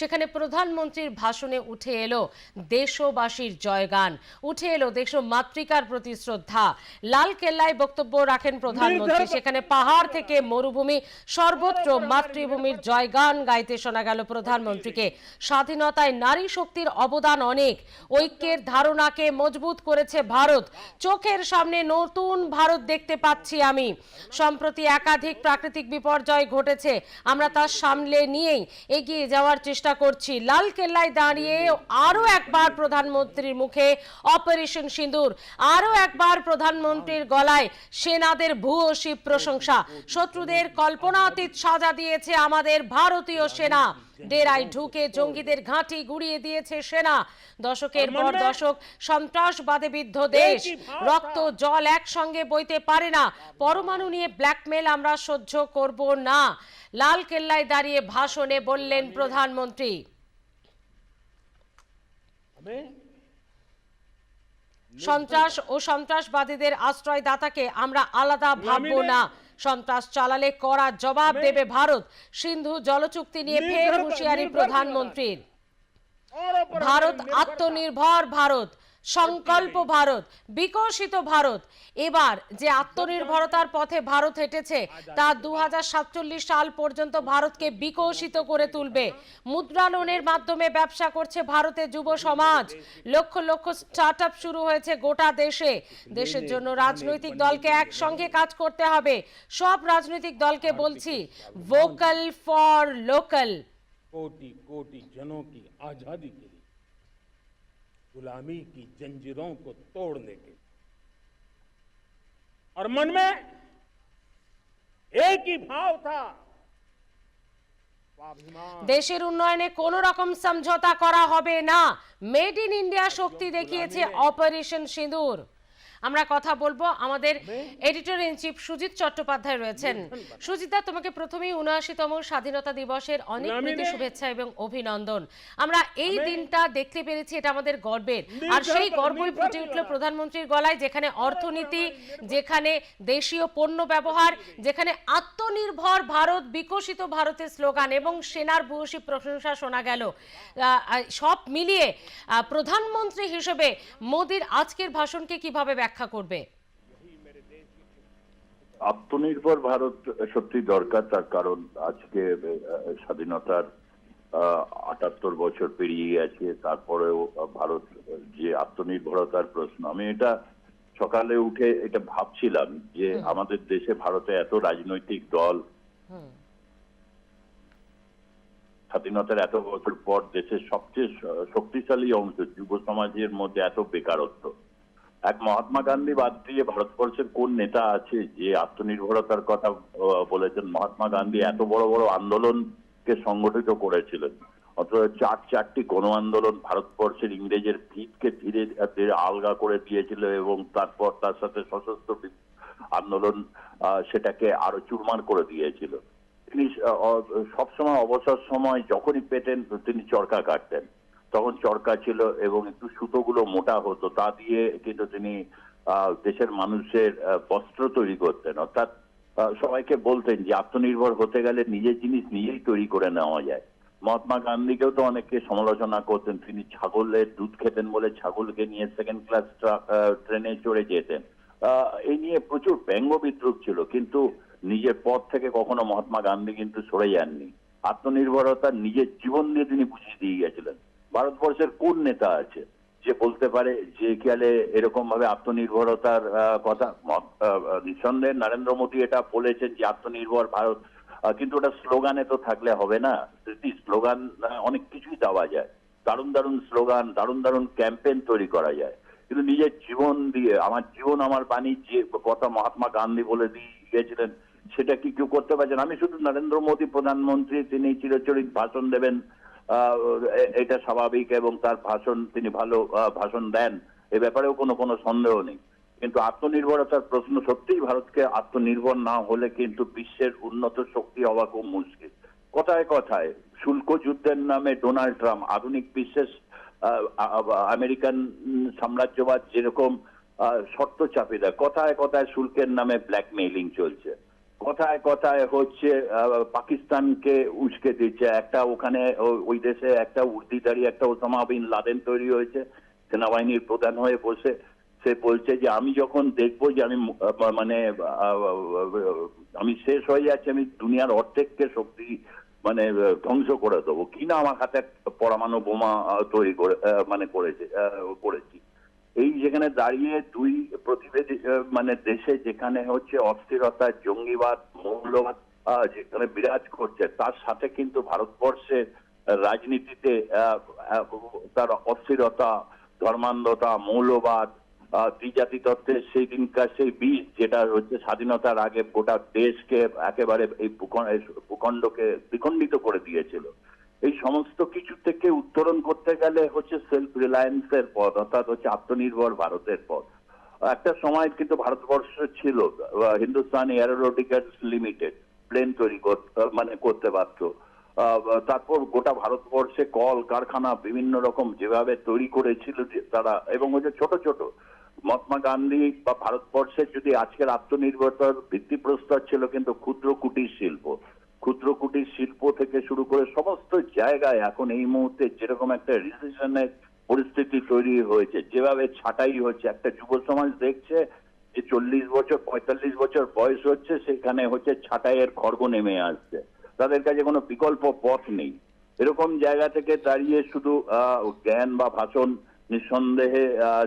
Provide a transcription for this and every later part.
সেখানে প্রধানমন্ত্রীর ভাষণে উঠে এলো দেশবাসীর জয়গান। উঠে এলো দেশ মাতৃকার প্রতি শ্রদ্ধা। লাল কেল্লায় বক্তব্য রাখেন প্রধানমন্ত্রী। সেখানে পাহাড় থেকে মরুভূমি সর্বত্র মাতৃভূমির জয়গান গাইতে শোনা গেল প্রধানমন্ত্রীকে। স্বাধীনতায় নারী শক্তির অবদান অনেক। ঐক্যের ধারণাকে মজবুত করেছে ভারত। চোখের সামনে নতুন ভারত দেখতে পাচ্ছি আমি। সম্প্রতি একাধিক প্রাকৃতিক বিপর্যয় ঘটেছে। আমরা তার সামলে নিয়েই এগিয়ে যাওয়ার চেষ্টা করছি। লাল কেল্লায় দাঁড়িয়ে আরও একবার প্রধানমন্ত্রীর মুখে অপারেশন সিঁদুর আরও একবার প্রধানমন্ত্রীর গলায় সেনাদের ভূয়সী প্রশংসা। শত্রুদের কল্পনাতীত সাজা দিয়েছে আমাদের ভারতীয় সেনা। ডেরায় ঢুকে জঙ্গিদের ঘাঁটি গুড়িয়ে দিয়েছে সেনা। দশকের পর দশক সন্ত্রাসবাদে বিদ্ধ দেশ। রক্ত জল একসঙ্গে বইতে পারে না। পরমাণু নিয়ে ব্ল্যাকমেল আমরা সহ্য করব না। লাল কেল্লায় দাঁড়িয়ে ভাষণে বললেন প্রধানমন্ত্রী। हमें সন্ত্রাস ও সন্ত্রাসবাদীদের আশ্রয় দাতাকে আমরা আলাদা ভাববো না সন্ত্রাস চালালে কড়া জবাব দেবে ভারত। সিন্ধু জলচুক্তি নিয়ে ফের হুঁশিয়ারি প্রধানমন্ত্রীর। ভারত আত্মনির্ভর ভারত। সংকল্প ভারত বিকশিত ভারত। এবার যে আত্মনির্ভরতার পথে ভারত হেঁটেছে তা দুহাজার সাতচল্লিশ সাল পর্যন্ত ভারতকে বিকশিত করে তুলবে। মুদ্রা লোনের মাধ্যমে ব্যবসা করছে ভারতের যুব সমাজ। লক্ষ লক্ষ স্টার্ট শুরু হয়েছে গোটা দেশে। দেশের জন্য রাজনৈতিক দলকে একসঙ্গে কাজ করতে হবে। সব রাজনৈতিক দলকে বলছি vocal for local crore crore জনকি Azadi কে गुलामी की जंजीरों को तोड़ने के लिए और मन में एक ही भाव था स्वाभिमान দেশের উন্নয়নে কোন রকম সমঝোতা করা হবে না মেড ইন ইন্ডিয়া শক্তি দেখিয়েছে অপারেশন সিঁদুর আমরা কথা বলব আমাদের editor in chief Sujit Chattopadhyay রয়েছেন। সুজিতা তোমাকে প্রথমেই উনআশিতম স্বাধীনতা দিবসের অনেক প্রীতি শুভেচ্ছা এবং অভিনন্দন। আমরা এই দিনটা দেখতে পেরেছি এটা আমাদের গর্বের। আর সেই গর্বই ফুটে উঠল প্রধানমন্ত্রীর গলায় যেখানে অর্থনীতি যেখানে দেশীয় পণ্য ব্যবহার যেখানে আত্মনির্ভর ভারত বিকশিত ভারতের স্লোগান এবং সেনার ভূয়সী প্রশংসা শোনা গেল। সব মিলিয়ে আহ, প্রধানমন্ত্রী হিসেবে মোদির আজকের ভাষণকে কীভাবে ব্যাখ্যা করবে। আত্মনির্ভর ভারত সত্যি দরকার তার কারণ আজকে স্বাধীনতার আটাত্তর বছর পেরিয়ে গেছে তারপরেও ভারত যে আত্মনির্ভরতার প্রশ্ন আমি এটা সকালে উঠে এটা ভাবছিলাম যে আমাদের দেশে ভারতে এত রাজনৈতিক দল স্বাধীনতার এত বছর পর দেশের সবচেয়ে শক্তিশালী অংশ যুব সমাজের মধ্যে এত বেকারত্ব। এক মহাত্মা গান্ধী বাদ দিয়ে ভারতবর্ষের কোন নেতা আছে যে আত্মনির্ভরতার কথা বলেছেন? মহাত্মা গান্ধী এত বড় বড় আন্দোলনকে সংগঠিত করেছিলেন। অথচ চার চারটি গণ আন্দোলন ভারতবর্ষের ইংরেজের ভিতকে ধীরে ধীরে আলগা করে দিয়েছিল এবং তারপর তার সাথে সশস্ত্র আন্দোলন সেটাকে আরও চুরমার করে দিয়েছিল। তিনি সবসময় অবসর সময় যখনই পেতেন, তিনি চরকা কাটতেন। তখন চরকা ছিল এবং একটু সুতোগুলো মোটা হতো। তা দিয়ে কিন্তু তিনি দেশের মানুষের বস্ত্র তৈরি করতেন। অর্থাৎ সবাইকে বলতেন যে আত্মনির্ভর হতে গেলে নিজের জিনিস নিজেই তৈরি করে নেওয়া যায়। মহাত্মা গান্ধীকেও তো অনেকে সমালোচনা করতেন, তিনি ছাগলের দুধ খেতেন বলে ছাগলকে নিয়ে সেকেন্ড ক্লাস ট্রেনে চড়ে যেতেন। এই নিয়ে প্রচুর ব্যঙ্গ বিদ্রুপ ছিল, কিন্তু নিজের পথ থেকে কখনো মহাত্মা গান্ধী কিন্তু সরে যাননি। আত্মনির্ভরতা নিজের জীবন দিয়ে তিনি বুঝিয়ে দিয়ে গেছিলেন। ভারতবর্ষের কোন নেতা আছে যে বলতে পারে যে খেয়ালে এরকম ভাবে আত্মনির্ভরতার কথা? নিঃসন্দেহে নরেন্দ্র মোদী এটা বলেছেন যে আত্মনির্ভর ভারত। কিন্তু ওটা স্লোগানে তো থাকলে হবে না। স্লোগান অনেক কিছুই দেওয়া যায়। দারুণ দারুণ স্লোগান, দারুণ দারুণ ক্যাম্পেইন তৈরি করা যায়। কিন্তু নিজের জীবন দিয়ে, আমার জীবন, আমার বাণী, যে কথা মহাত্মা গান্ধী বলে দিয়ে গিয়েছিলেন সেটা কি কেউ করতে পারছেন আমি শুধু নরেন্দ্র মোদী প্রধানমন্ত্রী, তিনি চিরচরিত ভাষণ দেবেন। এটা স্বাভাবিক এবং তার ভাষণ, তিনি ভালো ভাষণ দেন। এ ব্যাপারেও কোনো কোনো সন্দেহ নেই। কিন্তু আত্মনির্ভরতার প্রশ্ন সত্যিই ভারতকে আত্মনির্ভর না হলে কিন্তু বিশ্বের উন্নত শক্তি হওয়া খুব মুশকিল। কথায় কথায়, শুল্ক যুদ্ধের নামে ডোনাল্ড ট্রাম্প আধুনিক বিশ্বের আমেরিকান সাম্রাজ্যবাদ যেরকম শর্ত চাপিয়ে দেয়। কথায় কথায় শুল্কের নামে ব্ল্যাকমেইলিং চলছে। কথায় কথায় হচ্ছে পাকিস্তানকে উস্কে দিচ্ছে। একটা ওখানে ওই দেশে একটা উর্দিদারি একটা ওসামা বিন লাদেন তৈরি হয়েছে, সেনাবাহিনীর প্রধান হয়ে বসে। সে বলছে যে, আমি যখন দেখব যে আমি মানে আমি শেষ হয়ে যাচ্ছি, আমি দুনিয়ার অর্ধেককে শক্তি মানে ধ্বংস করে দেবো। কিনা আমার হাতে পরমাণু বোমা তৈরি করে মানে করেছে করেছি। এই যেখানে দাঁড়িয়ে দুই প্রতিবেদী মানে দেশে যেখানে হচ্ছে অস্থিরতা, জঙ্গিবাদ, মৌলবাদ যেখানে বিরাজ করছে, তার সাথে কিন্তু ভারতবর্ষের রাজনীতিতে তার অস্থিরতা, ধর্মান্ধতা, মৌলবাদ ত্রিজাতি তত্ত্বের সেই দিনকার সেই বীজ, যেটা হচ্ছে স্বাধীনতার আগে গোটা দেশকে একেবারে এই ভূখণ্ডকে দ্বিখণ্ডিত করে দিয়েছিল। এই সমস্ত কিছু থেকে উত্তরণ করতে গেলে হচ্ছে সেলফ রিলায়েন্সের পথ, অর্থাৎ হচ্ছে আত্মনির্ভর ভারতের পথ। একটা সময় কিন্তু ভারতবর্ষ ছিল হিন্দুস্তান এয়ারোনটিক্যালস লিমিটেড প্লেন তৈরি মানে করতে পারতো। তারপর গোটা ভারতবর্ষে কল, কারখানা, বিভিন্ন রকম যেভাবে তৈরি করেছিল তারা, এবং হচ্ছে ছোট ছোট। মহাত্মা গান্ধী বা ভারতবর্ষের যদি আজকের আত্মনির্ভরতার ভিত্তিপ্রস্তর ছিল কিন্তু ক্ষুদ্র কুটির শিল্প ক্ষুদ্র কুটির শিল্প থেকে শুরু করে সমস্ত জায়গায় এখন এই মুহূর্তে যেরকম একটা রিসেশনের পরিস্থিতি তৈরি হয়েছে, যেভাবে ছাঁটাই হচ্ছে, একটা যুব সমাজ দেখছে যে চল্লিশ বছর, পঁয়তাল্লিশ বছর বয়স হচ্ছে, সেখানে হচ্ছে ছাটাইয়ের খর্গ নেমে আসছে। তাদের কাছে কোনো বিকল্প পথ নেই। এরকম জায়গা থেকে দাঁড়িয়ে শুধু জ্ঞান বা ভাষণ নিঃসন্দেহে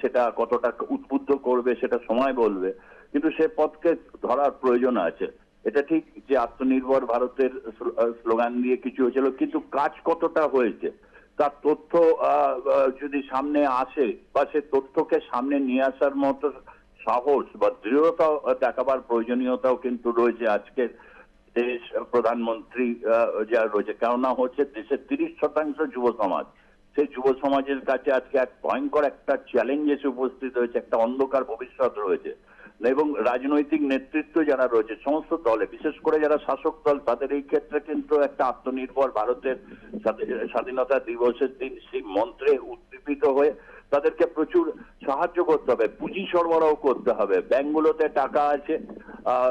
সেটা কতটা উদ্বুদ্ধ করবে, সেটা সময় বলবে। কিন্তু সে পথকে ধরার প্রয়োজন আছে। এটা ঠিক যে আত্মনির্ভর ভারতের স্লোগান দিয়ে কিছু হয়েছিল, কিন্তু কাজ কতটা হয়েছে? তার তথ্য যদি সামনে আসে বা সে তথ্যকে সামনে নিয়ে আসার মতো সাহস বা দৃঢ়তা দেখাবার প্রয়োজনীয়তাও কিন্তু রয়েছে আজকের দেশ প্রধানমন্ত্রী যা রয়েছে। কেননা হচ্ছে দেশের তিরিশ শতাংশ যুব সমাজ, সেই যুব সমাজের কাছে আজকে এক ভয়ঙ্কর একটা চ্যালেঞ্জ এসে উপস্থিত হয়েছে, একটা অন্ধকার ভবিষ্যৎ রয়েছে। এবং রাজনৈতিক নেতৃত্ব যারা রয়েছে, সমস্ত দলে, বিশেষ করে যারা শাসক দল, তাদের এই ক্ষেত্রে কিন্তু একটা আত্মনির্ভর ভারতের স্বাধীনতা দিবসের দিন সেই মন্ত্রে উদ্দীপিত হয়ে তাদেরকে প্রচুর সাহায্য করতে হবে, পুঁজি সরবরাহ করতে হবে। ব্যাংকগুলোতে টাকা আছে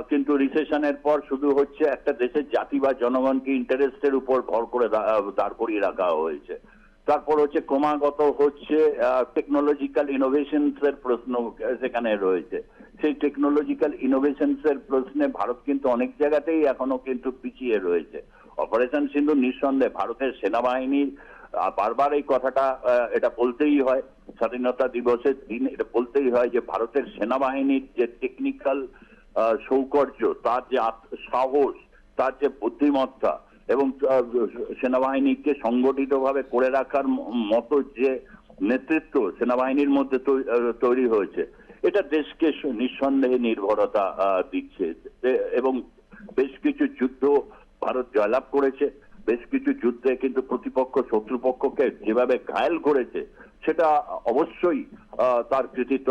কিন্তু রিসেশনের পর শুধু হচ্ছে একটা দেশের জাতি বা জনগণকে ইন্টারেস্টের উপর ভর করে দাঁড় করিয়ে রাখা হয়েছে। তারপর হচ্ছে ক্রমাগত হচ্ছে টেকনোলজিক্যাল ইনোভেশনস এর প্রশ্ন সেখানে রয়েছে। সেই টেকনোলজিক্যাল ইনোভেশনস এর প্রশ্নে ভারত কিন্তু অনেক জায়গাতেই এখনও কিন্তু পিছিয়ে রয়েছে। অপারেশন সিন্ধু নিঃসন্দেহে ভারতের সেনাবাহিনীর বারবার এই কথাটা এটা বলতেই হয়। স্বাধীনতা দিবসের দিন এটা বলতেই হয় যে ভারতের সেনাবাহিনীর যে টেকনিক্যাল সৌকর্য, তার যে সাহস, তার যে বুদ্ধিমত্তা এবং সেনাবাহিনীকে সংগঠিতভাবে করে রাখার মতো যে নেতৃত্ব সেনাবাহিনীর মধ্যে তৈরি হয়েছে এটা দেশকে নিঃসন্দেহে নির্ভরতা দিচ্ছে। এবং বেশ কিছু যুদ্ধ ভারত জয়লাভ করেছে। বেশ কিছু যুদ্ধে কিন্তু প্রতিপক্ষ, শত্রুপক্ষকে যেভাবে ঘায়েল করেছে, সেটা অবশ্যই তার কৃতিত্ব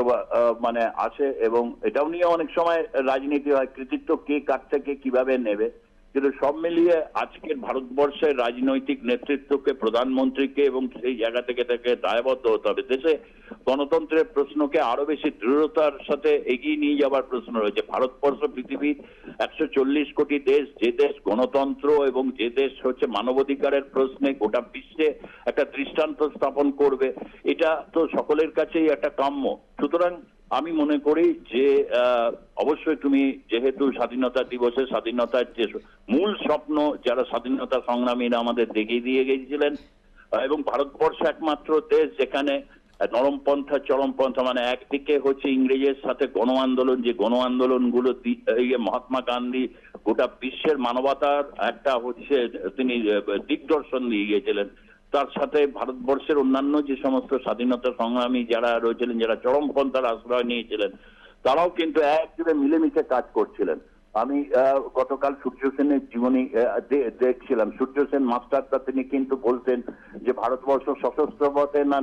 মানে আছে এবং এটাও নিয়ে অনেক সময় রাজনীতি হয়, কৃতিত্ব কে কার থেকে কীভাবে নেবে। কিন্তু সব মিলিয়ে আজকের ভারতবর্ষের রাজনৈতিক নেতৃত্বকে, প্রধানমন্ত্রীকে এবং সেই জায়গা থেকে তাকে দায়বদ্ধ হতে হবে। দেশে গণতন্ত্রের প্রশ্নকে আরও বেশি দৃঢ়তার সাথে এগিয়ে নিয়ে যাবার প্রশ্ন রয়েছে। ভারতবর্ষ পৃথিবীর একশো চল্লিশ কোটি দেশ, যে দেশ গণতন্ত্র এবং যে দেশ হচ্ছে মানবাধিকারের প্রশ্নে গোটা বিশ্বে একটা দৃষ্টান্ত স্থাপন করবে, এটা তো সকলের কাছেই একটা কাম্য। সুতরাং আমি মনে করি যে অবশ্যই তুমি যেহেতু স্বাধীনতা দিবসে স্বাধীনতার যে মূল স্বপ্ন, যারা স্বাধীনতা সংগ্রামীরা আমাদের দেখিয়ে দিয়ে গিয়েছিলেন এবং ভারতবর্ষ একমাত্র দেশ যেখানে নরমপন্থা চরমপন্থা মানে একদিকে হচ্ছে ইংরেজের সাথে গণ আন্দোলন যে গণ আন্দোলনগুলো দি- ইয়ে মহাত্মা গান্ধী গোটা বিশ্বের মানবতার একটা হচ্ছে তিনি দিগদর্শন দিয়ে গিয়েছিলেন তার সাথে ভারতবর্ষের অন্যান্য যে সমস্ত স্বাধীনতা সংগ্রামী যারা রয়েছিলেন, যারা চরমপন্থার আশ্রয় নিয়েছিলেন, তারাও কিন্তু একযোগে মিলেমিশে কাজ করছিলেন। আমি গতকাল সূর্য সেনের জীবনী দেখছিলাম। সূর্য সেন মাস্টারটা তিনি কিন্তু বলতেন যে, ভারতবর্ষ সশস্ত্র পথে না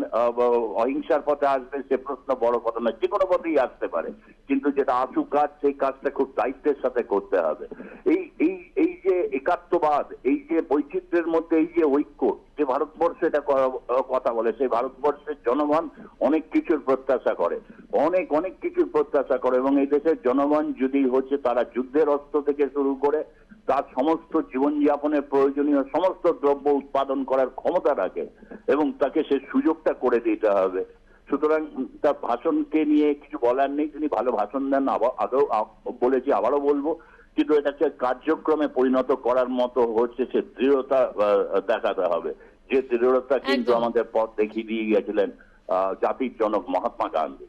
অহিংসার পথে আসবে, সে প্রশ্ন বড় কথা না যে কোনো পথেই আসতে পারে। কিন্তু যেটা আশু কাজ, সেই কাজটা খুব দায়িত্বের সাথে করতে হবে। এই এই এই যে একাত্মবাদ, এই যে বৈচিত্র্যের মধ্যে এই যে ঐক্য যে ভারতবর্ষ এটা কথা বলে, সেই ভারতবর্ষের জনগণ অনেক কিছুর প্রত্যাশা করে। অনেক অনেক কিছুর প্রত্যাশা করে এবং এই দেশের জনগণ যদি হচ্ছে তারা যুদ্ধের অস্ত্র থেকে শুরু করে, তার সমস্ত জীবনযাপনের প্রয়োজনীয় সমস্ত দ্রব্য উৎপাদন করার ক্ষমতা রাখে এবং তাকে সে সুযোগটা করে দিতে হবে। সুতরাং তার ভাষণকে নিয়ে কিছু বলার নেই, তিনি ভালো ভাষণ দেন আগেও বলেছি আবারও বলব, কিন্তু এটাকে কার্যক্রমে পরিণত করার মতো হচ্ছে সে দৃঢ়তা দেখাতে হবে। যে দৃঢ়তা কিন্তু আমাদের পথ দেখিয়ে দিয়ে গেছিলেন জাতির জনক মহাত্মা গান্ধী।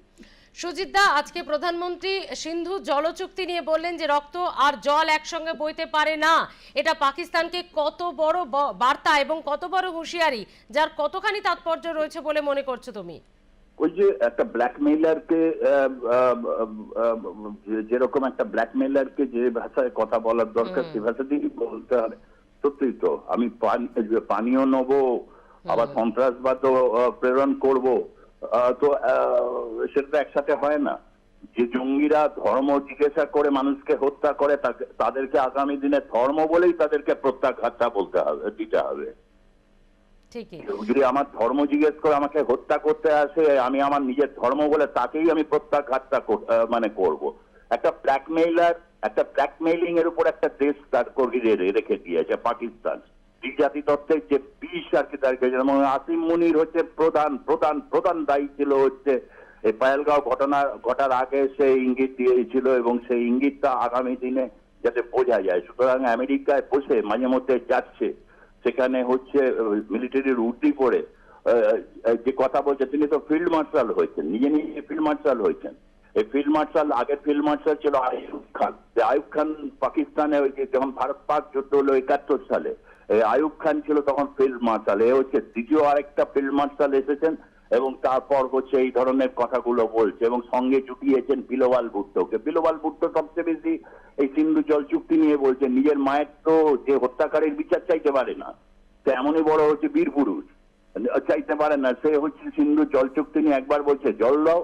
সুজিত দা আজকে প্রধানমন্ত্রী সিন্ধু জল চুক্তি নিয়ে বললেন যে রক্ত আর জল একসঙ্গে বইতে পারে না। এটা পাকিস্তানকে কত বড় বার্তা এবং কত বড় হুঁশিয়ারি যার কতখানি তাৎপর্য রয়েছে বলে মনে করছ তুমি? ওই যে একটা ব্ল্যাকমেইলারকে যেরকম একটা ব্ল্যাকমেইলারকে যে ভাষায় কথা বলার দরকার সে ভাষা দিয়েই বলতে হবে। সত্যি তো আমি পানীয় নেব আবার সন্ত্রাসবাদও আহ, প্রেরণ করব তো সেটা একসাথে হয় না। যে জঙ্গিরা ধর্ম জিজ্ঞাসা করে মানুষকে হত্যা করে তাদেরকে আগামী দিনে ধর্ম বলেই তাদেরকে প্রত্যাঘাতটা বলতে হবে দিতে হবে। যদি আমার ধর্ম জিজ্ঞেস করে আমাকে হত্যা করতে আসে আমি আমার নিজের ধর্ম বলে তাকেই আমি প্রত্যাঘাতটা মানে করব। একটা ব্ল্যাকমেইলার একটা ব্ল্যাকমেইলিং এর উপর একটা দেশ তার করিয়ে রেখে দিয়েছে, পাকিস্তান। জাতি তত্ত্বের যে বিষ আর কি তার যেমন আসিম মুনির হচ্ছে প্রধান প্রধান প্রধান দায়ী ছিল হচ্ছে এই পায়েলগাঁও ঘটনা, ঘটার আগে সে ইঙ্গিত দিয়েছিল এবং সেই ইঙ্গিতটা আগামী দিনে যাতে বোঝা যায়। সুতরাং আমেরিকায় বসে মাঝে মধ্যে যাচ্ছে, সেখানে হচ্ছে মিলিটারির উর্দি পরে যে কথা বলছে, তিনি তো ফিল্ড মার্শাল হয়েছেন, নিজে নিজে ফিল্ড মার্শাল হয়েছেন। এই ফিল্ড মার্শাল আগের ফিল্ড মার্শাল ছিল আইয়ুব খান। যে আইয়ুব খান পাকিস্তানে ওই যে যখন ভারত পাক যুদ্ধ হলো একাত্তর সালে, এই আইয়ুব খান ছিল তখন ফিল্ড মার্শাল এ হচ্ছে দ্বিতীয় আরেকটা ফিল্ড মার্শাল এসেছেন এবং তারপর হচ্ছে এই ধরনের কথাগুলো বলছে এবং সঙ্গে জুটিয়েছেন বিলোবাল ভুট্টোকে। বিলোবাল ভুট্টো সবচেয়ে বেশি এই সিন্ধু জল চুক্তি নিয়ে বলছে, নিজের মায়ের তো যে হত্যাকারীর বিচার চাইতে পারে না সে এমনই বড় হচ্ছে বীর পুরুষ। চাইতে পারে না, সে হচ্ছে সিন্ধু জল চুক্তি নিয়ে একবার বলছে, জল দাও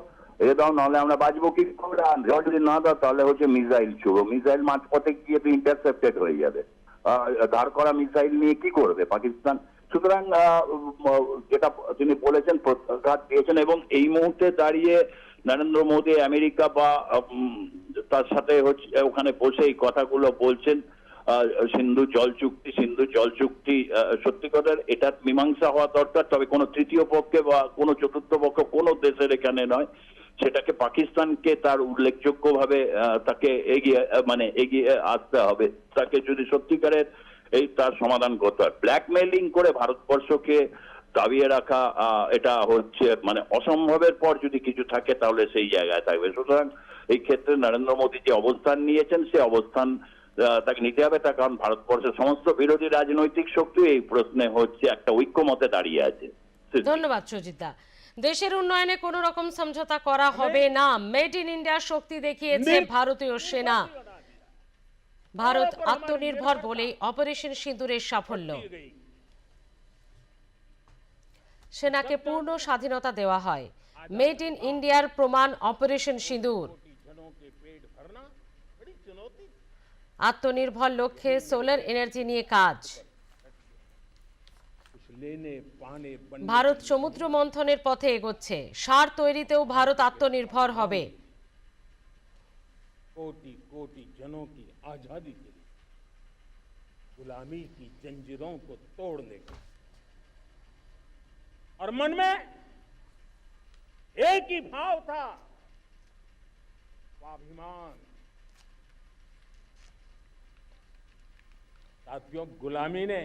এ দাও নাহলে আমরা বাঁচবো কি করে? জল যদি না দাও তাহলে হচ্ছে মিসাইল ছুড়ো মিসাইল মাঝপথে গিয়ে তো ইন্টারসেপ্টেড হয়ে যাবে। ধার করা মিসাইল নিয়ে কি করবে পাকিস্তান? সুতরাং যেটা তিনি বলেছেন, প্রত্যাঘাত দিয়েছেন এবং এই মুহূর্তে দাঁড়িয়ে নরেন্দ্র মোদী আমেরিকা বা তার সাথে হচ্ছে, ওখানে বসে এই কথাগুলো বলছেন। সিন্ধু জল চুক্তি, সিন্ধু জল চুক্তি সত্যি কথা এটা মীমাংসা হওয়া দরকার। তবে কোনো তৃতীয় পক্ষে বা কোনো চতুর্থ পক্ষ কোনো দেশের এখানে নয়। সেটাকে পাকিস্তানকে তার উল্লেখযোগ্যভাবে তাকে এগিয়ে মানে এগিয়ে আসতে হবে। তাকে যদি সত্যিকারের এই তার সমাধান করতে হয়। ব্ল্যাকমেইলিং করে ভারতবর্ষকে দাবিয়ে রাখা এটা হচ্ছে মানে অসম্ভবের পর যদি কিছু থাকে তাহলে সেই জায়গায় থাকবে। সুতরাং এই ক্ষেত্রে নরেন্দ্র মোদী যে অবস্থান নিয়েছেন, সে অবস্থান তাকে নিতে হবে। তার কারণ ভারতবর্ষের সমস্ত বিরোধী রাজনৈতিক শক্তি এই প্রশ্নে হচ্ছে একটা ঐক্যমতে দাঁড়িয়ে আছে। ধন্যবাদ সুজিত দেশের উন্নয়নে কোন রকম সমঝোতা করা হবে না। মেড ইন ইন্ডিয়া শক্তি দেখিয়েছে ভারতীয় সেনা। ভারত আত্মনির্ভর বলে অপারেশন সিঁদুরের সাফল্য। সেনাকে পূর্ণ স্বাধীনতা দেওয়া হয়। মেড ইন ইন্ডিয়ার প্রমাণ অপারেশন সিঁদুর আত্মনির্ভর লক্ষ্যে সোলার এনার্জি নিয়ে কাজ। ভারত সমুদ্র মন্থনের পথে এগোচ্ছে সার তৈরিতেও ভারত আত্মনির্ভর হবে कोटि कोटि जनों की आजादी के लिए गुलामी की जंजीरों को तोड़ने के लिए। और मन में एक ही भाव था स्वाभिमान साथियों गुलामी ने